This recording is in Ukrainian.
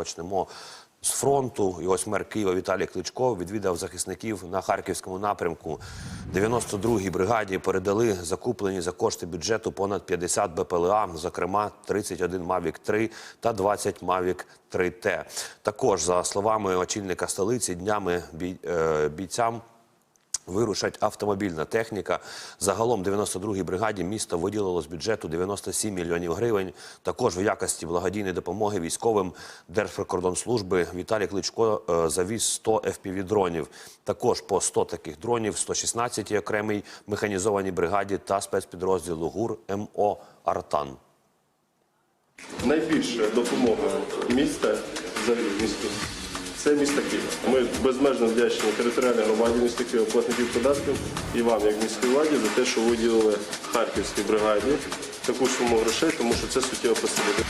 Почнемо з фронту. І ось мер Києва Віталій Кличко відвідав захисників на харківському напрямку. 92-й бригаді передали закуплені за кошти бюджету понад 50 БПЛА, зокрема 31 Mavic 3 та 20 Mavic 3T. Також, за словами очільника столиці, днями бій- е, бійцям Вирушать автомобільна техніка. Загалом 92-й бригаді місто виділило з бюджету 97 мільйонів гривень. Також в якості благодійної допомоги військовим Держприкордонслужби Віталій Кличко е, завіз 100 FPV-дронів. Також по 100 таких дронів, 116-й окремій механізованій бригаді та спецпідрозділу ГУР МО «Артан». Найбільша допомога міста взагалі місту це місто Київ. Ми безмежно вдячні територіальній громаді міста Києва, платників податків і вам, як міській владі, за те, що виділили Харківській бригаді таку суму грошей, тому що це суттєво посилює.